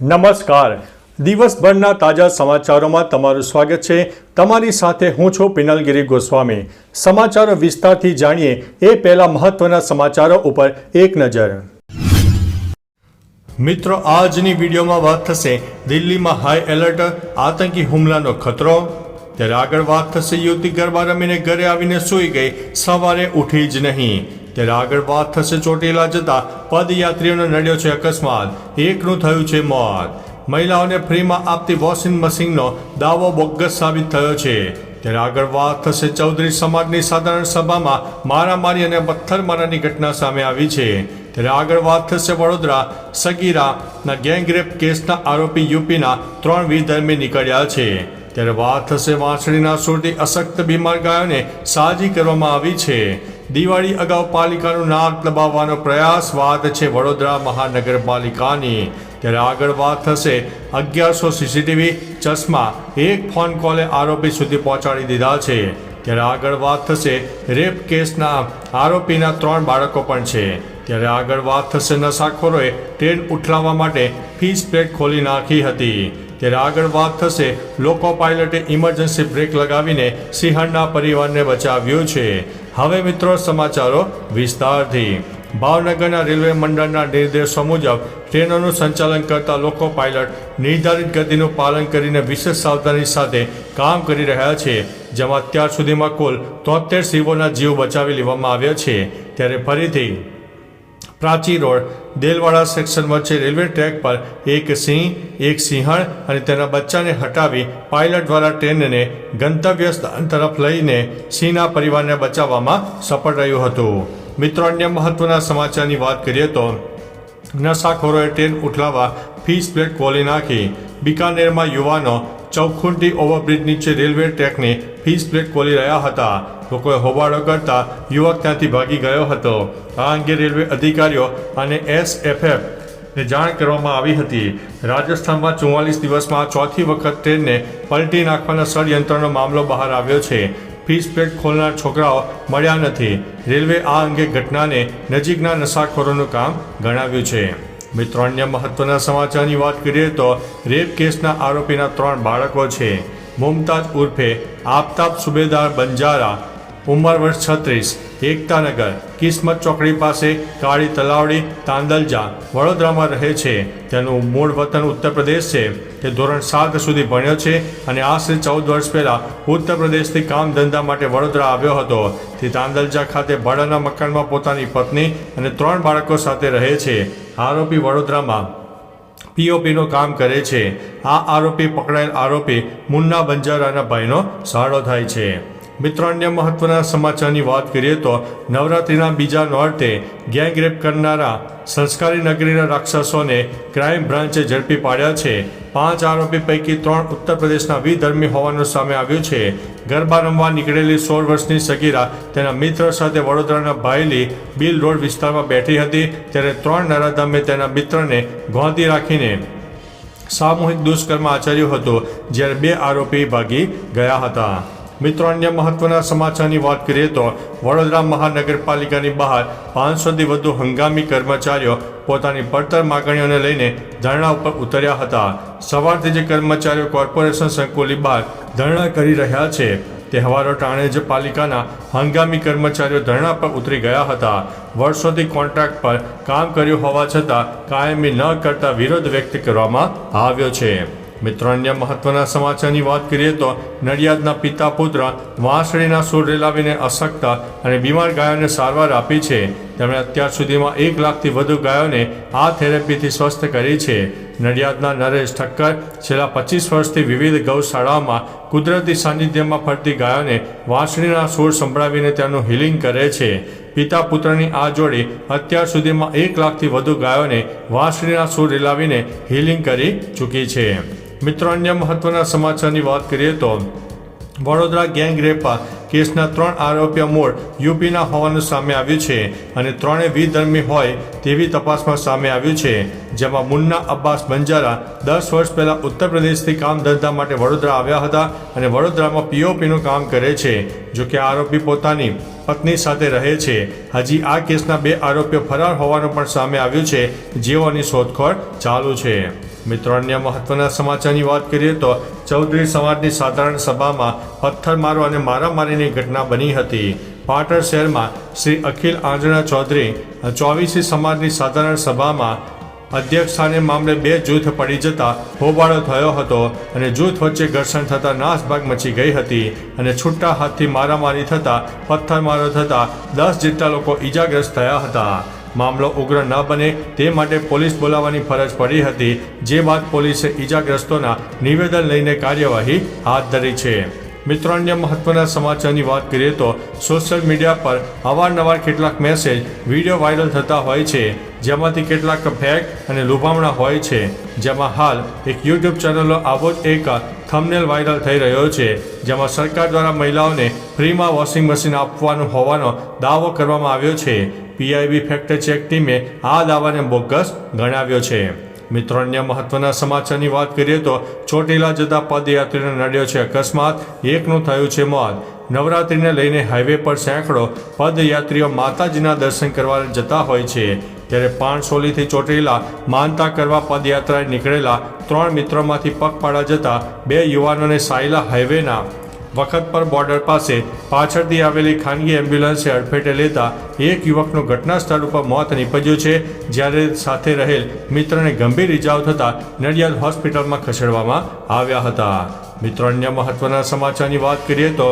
નમસ્કાર. દિવસભરના તાજા સમાચારોમાં તમારું સ્વાગત છે. તમારી સાથે હું છું પિનલગીરી ગોસ્વામી. સમાચારો વિસ્તારથી જાણીએ એ પહેલા મહત્વના સમાચારો ઉપર એક નજર. મિત્રો, આજની વિડીયોમાં વાત થશે દિલ્હીમાં હાઈ એલર્ટ આતંકી હુમલાનો ખતરો. ત્યારે આગળ વાત થશે યુવતી ગરબા રમીને ઘરે આવીને સૂઈ ગઈ. સવારે ઉઠી જ નહીં. ત્યારે આગળ વાત થશે ચોટીલા જતા પદયાત્રીઓને નડ્યો છે અકસ્માત. એકનું થયું છે મોત. મહિલાઓને ફ્રીમાં આપતી વોશિંગ મશીનનો દાવો બોગસ સાબિત થયો છે. ત્યારે આગળ વાત થશે ચૌધરી સમાજની સાધારણ સભામાં મારામારી અને પથ્થરમારાની ઘટના સામે આવી છે. ત્યારે આગળ વાત થશે વડોદરા સગીરાના ગેંગરેપ કેસના આરોપી યુપીના ત્રણ વિધર્મી નીકળ્યા છે. ત્યારે વાત થશે વાંસળીના સુરતી અશક્ત બીમાર ગાયોને સાજી કરવામાં આવી છે. દિવાળી અગાઉ પાલિકાનું નાક દબાવવાનો પ્રયાસ, વાત છે વડોદરા મહાનગરપાલિકાની. ત્યારે આગળ વાત થશે અગિયારસો સીસીટીવી ચશ્મા. એક ફોન કોલે આરોપી સુધી પહોંચાડી દીધા છે. ત્યારે આગળ વાત થશે રેપ કેસના આરોપીના ત્રણ બાળકો પણ છે. ત્યારે આગળ વાત થશે નશાખોરોએ ટ્રેન ઉઠલાવવા માટે ફીસ પ્લેટ ખોલી નાખી હતી. ત્યારે આગળ વાત થશે લોકો પાયલટે ઇમરજન્સી બ્રેક લગાવીને સિંહણના પરિવારને બચાવ્યું છે. હવે મિત્રો સમાચારો વિસ્તારથી. ભાવનગરના રેલવે મંડળના નિર્દેશો મુજબ ટ્રેનોનું સંચાલન કરતા લોકો પાયલટ નિર્ધારિત ગતિનું પાલન કરીને વિશેષ સાવધાની સાથે કામ કરી રહ્યા છે, જેમાં અત્યાર સુધીમાં કુલ તોતેર શિવોના જીવ બચાવી લેવામાં આવ્યા છે. ત્યારે ફરીથી પ્રાચી રોડ, દેલવાડા સેક્શન વચ્ચે રેલવે ટ્રેક પર એક સિંહ, એક સિંહણ અને તેના બચ્ચાને હટાવી પાયલટ દ્વારા ટ્રેનને ગંતવ્ય સ્થાન તરફ લઈને સિંહના પરિવારને બચાવવામાં સફળ રહ્યું હતું. મિત્રો, અન્ય મહત્વના સમાચારની વાત કરીએ તો, નશાખોરોએ ટ્રેન ઉઠલાવવા ફીસ પ્લેટ ખોલી નાખી. બિકાનેરમાં યુવાનો ચૌખુંટી ઓવરબ્રિજ નીચે રેલવે ટ્રેકની ફીસ પ્લેટ ખોલી રહ્યા હતા. લોકોએ હોબાળો કરતા યુવક ત્યાંથી ભાગી ગયો હતો. આ અંગે રેલવે અધિકારીઓ અને એસએફએફ ને જાણ કરવામાં આવી હતી. રાજસ્થાનમાં ચુમ્માલીસ દિવસમાં ચોથી વખત ટ્રેનને પલટી નાખવાના ષડયંત્રનો મામલો બહાર આવ્યો છે. ફીસ પ્લેટ ખોલનાર છોકરાઓ મળ્યા નથી. રેલવે આ અંગે ઘટનાને નજીકના નશાખોરોનું કામ ગણાવ્યું છે. મિત્રો, અન્ય મહત્વના સમાચારની વાત કરીએ તો રેપ કેસના આરોપીના ત્રણ બાળકો છે. મુમતાજ ઉર્ફે આફતાબ સુબેદાર બંજારા ઉંમર વર્ષ છત્રીસ. એકતાનગર. કિસ્મત ચોકડી પાસે કાળી તલાવડી તાંદલજા વડોદરામાં રહે છે. તેનું મૂળ વતન ઉત્તર પ્રદેશ છે. તે ધોરણ સાત સુધી ભણ્યો છે અને આશરે ચૌદ વર્ષ પહેલાં ઉત્તર પ્રદેશથી કામ ધંધા માટે વડોદરા આવ્યો હતો. તે તાંદલજા ખાતે ભાડાના મકાનમાં પોતાની પત્ની અને ત્રણ બાળકો સાથે રહે છે. આરોપી વડોદરામાં પીઓપીનું કામ કરે છે. આ આરોપી પકડાયેલ આરોપી મુન્ના બંજારાના ભાઈનો સહારો થાય છે. મિત્રો, અન્ય મહત્વના સમાચારની વાત કરીએ તો નવરાત્રિના બીજા નોર્ટે ગેંગરેપ કરનારા સંસ્કારી નગરીના રાક્ષસોને ક્રાઇમ બ્રાન્ચે ઝડપી પાડ્યા છે. પાંચ આરોપી પૈકી ત્રણ ઉત્તર પ્રદેશના વિધર્મી હોવાનું સામે આવ્યું છે. ગરબા રમવા નીકળેલી સોળ વર્ષની સગીરા તેના મિત્ર સાથે વડોદરાના ભાયલી બિલ રોડ વિસ્તારમાં બેઠી હતી. ત્યારે ત્રણ નરાધામે તેના મિત્રને ગોંધી રાખીને સામૂહિક દુષ્કર્મ આચર્યું હતું, જ્યારે બે આરોપી ભાગી ગયા હતા. મિત્રો, અન્ય મહત્વના સમાચારની વાત કરીએ તો વડોદરા મહાનગરપાલિકાની બહાર પાંચસોથી વધુ હંગામી કર્મચારીઓ પોતાની પડતર માગણીઓને લઈને ધરણા ઉપર ઉતર્યા હતા. સવારથી જે કર્મચારીઓ કોર્પોરેશન સંકુલની બહાર ધરણા કરી રહ્યા છે તહેવારો ટાણે જ પાલિકાના હંગામી કર્મચારીઓ ધરણા પર ઉતરી ગયા હતા. વર્ષોથી કોન્ટ્રાક્ટ પર કામ કર્યું હોવા છતાં કાયમી ન કરતા વિરોધ વ્યક્ત કરવામાં આવ્યો છે. મિત્રો, અન્ય મહત્વના સમાચારની વાત કરીએ તો નડિયાદના પિતા પુત્ર વાંસળીના સૂર રેલાવીને અશક્ત અને બીમાર ગાયોને સારવાર આપી છે. તેમણે અત્યાર સુધીમાં એક લાખથી વધુ ગાયોને આ થેરેપીથી સ્વસ્થ કરી છે. નડિયાદના નરેશ ઠક્કર છેલ્લા પચીસ વર્ષથી વિવિધ ગૌશાળાઓમાં કુદરતી સાનિધ્યમાં ફરતી ગાયોને વાંસળીના સૂર સંભળાવીને તેનું હિલિંગ કરે છે. પિતા પુત્રની આ જોડી અત્યાર સુધીમાં એક લાખથી વધુ ગાયોને વાંસળીના સૂર રેલાવીને હિલિંગ કરી ચૂકી છે. મિત્રો, અન્ય મહત્વના સમાચારની વાત કરીએ તો વડોદરા ગેંગ રેપા કેસના ત્રણ આરોપીઓ મૂળ યુપીના હોવાનું સામે આવ્યું છે અને ત્રણેય વિધર્મી હોય તેવી તપાસમાં સામે આવ્યું છે, જેમાં મુન્ના અબ્બાસ બંજારા દસ વર્ષ પહેલાં ઉત્તર પ્રદેશથી કામ ધંધા માટે વડોદરા આવ્યા હતા અને વડોદરામાં પીઓપીનું કામ કરે છે, જો કે આરોપી પોતાની પત્ની સાથે રહે છે. હજી આ કેસના બે આરોપીઓ ફરાર હોવાનું પણ સામે આવ્યું છે, જેઓની શોધખોળ ચાલુ છે. મિત્રો, અન્ય મહત્વના સમાચારની વાત કરીએ તો ચૌધરી સમાજની સાધારણ સભામાં પથ્થરમારો અને મારામારીની ઘટના બની હતી. પાટણ શહેરમાં શ્રી અખિલ આંજણા ચૌધરી ચોવીસી સમાજની સાધારણ સભામાં અધ્યક્ષ સ્થાને મામલે બે જૂથ પડી જતા હોબાળો થયો હતો અને જૂથ વચ્ચે ઘર્ષણ થતાં નાસભાગ મચી ગઈ હતી અને છૂટા હાથથી મારામારી થતાં પથ્થરમારો થતાં દસ જેટલા લોકો ઈજાગ્રસ્ત થયા હતા. મામલો ઉગ્ર ન બને તે માટે પોલીસ બોલાવવાની ફરજ પડી હતી. જે બાદ પોલીસે ઈજાગ્રસ્તોના નિવેદન લઈને કાર્યવાહી હાથ ધરી છે. મિત્રો, અન્ય મહત્વના સમાચારની વાત કરીએ તો સોશિયલ મીડિયા પર અવારનવાર કેટલાક મેસેજ, વીડિયો વાયરલ થતા હોય છે. જેમાંથી કેટલાક ફેક અને લુભામણા હોય છે. જેમાં હાલ એક યુટ્યુબ ચેનલો આવો જ એક થંબનેલ વાયરલ થઈ રહ્યો છે, જેમાં સરકાર દ્વારા મહિલાઓને ફ્રીમાં વોશિંગ મશીન આપવાનું હોવાનો દાવો કરવામાં આવ્યો છે. પીઆઈબી ફેક્ટ ચેક ટીમે આ દાવાને બોગસ ગણાવ્યો છે. મિત્રો, અન્ય મહત્વના સમાચારની વાત કરીએ તો ચોટીલા જતા પદયાત્રીને નડ્યો છે અકસ્માત. એકનું થયું છે મોત. નવરાત્રિને લઈને હાઈવે પર સેંકડો પદયાત્રીઓ માતાજીના દર્શન કરવા જતા હોય છે. ત્યારે પાણસોલીથી ચોટીલા માનતા કરવા પદયાત્રાએ નીકળેલા ત્રણ મિત્રોમાંથી પગપાળા જતા બે યુવાનોને સાયલા હાઈવેના વખત પર બોર્ડર પાસે પાછળથી આવેલી ખાનગી એમ્બ્યુલન્સે અડફેટે લેતા એક યુવકનું ઘટના સ્થળ ઉપર મોત નીપજ્યું છે, જ્યારે સાથે રહેલ મિત્રને ગંભીર ઇજાઓ થતાં નડિયાદ હોસ્પિટલમાં ખસેડવામાં આવ્યા હતા. મિત્રો, અન્ય મહત્વના સમાચારની વાત કરીએ તો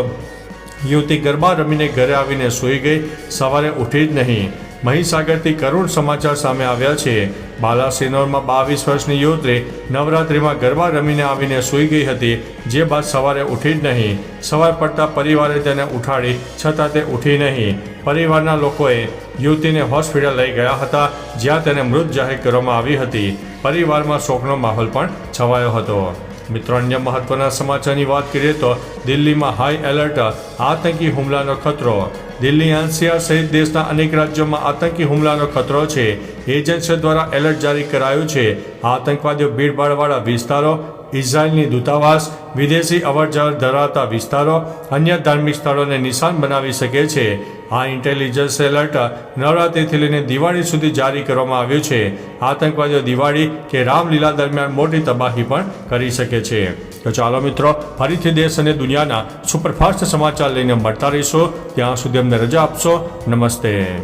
યુવતી ગરબા રમીને ઘરે આવીને સૂઈ ગઈ, સવારે ઉઠી જ નહીં. મહીસાગરથી કરુણ સમાચાર સામે આવ્યા છે. બાલાસિનોરમાં બાવીસ વર્ષની યુવતી નવરાત્રિમાં ગરબા રમીને આવીને સૂઈ ગઈ હતી, જે બાદ સવારે ઉઠી જ નહીં. સવાર પડતા પરિવારે તેને ઉઠાડી, છતાં તે ઉઠી નહીં. પરિવારના લોકોએ યુવતીને હોસ્પિટલ લઈ ગયા હતા, જ્યાં તેને મૃત જાહેર કરવામાં આવી હતી. પરિવારમાં શોકનો માહોલ પણ છવાયો હતો. મિત્રો, અન્ય મહત્વના સમાચારની વાત કરીએ તો દિલ્હીમાં હાઈ એલર્ટ આતંકી હુમલાનો ખતરો. દિલ્હી એનસીઆર સહિત દેશના અનેક રાજ્યોમાં આતંકી હુમલાનો ખતરો છે. એજન્સીઓ દ્વારા એલર્ટ જારી કરાયું છે. આતંકવાદીઓ ભીડભાડવાળા વિસ્તારો, ઇઝરાયલની દૂતાવાસ, વિદેશી અવરજવર ધરાવતા વિસ્તારો, અન્ય ધાર્મિક સ્થળોને નિશાન બનાવી શકે છે. આ ઇન્ટેલિજન્સ એલર્ટ નવરાત્રિથી લઈને દિવાળી સુધી જારી કરવામાં આવ્યું છે. આતંકવાદીઓ દિવાળી કે રામલીલા દરમિયાન મોટી તબાહી પણ કરી શકે છે. તો ચાલો મિત્રો, ફરીથી દેશ અને દુનિયાના સુપરફાસ્ટ સમાચાર લઈને મળતા રહીશું. ત્યાં સુધી અમને રજા આપશો. નમસ્તે.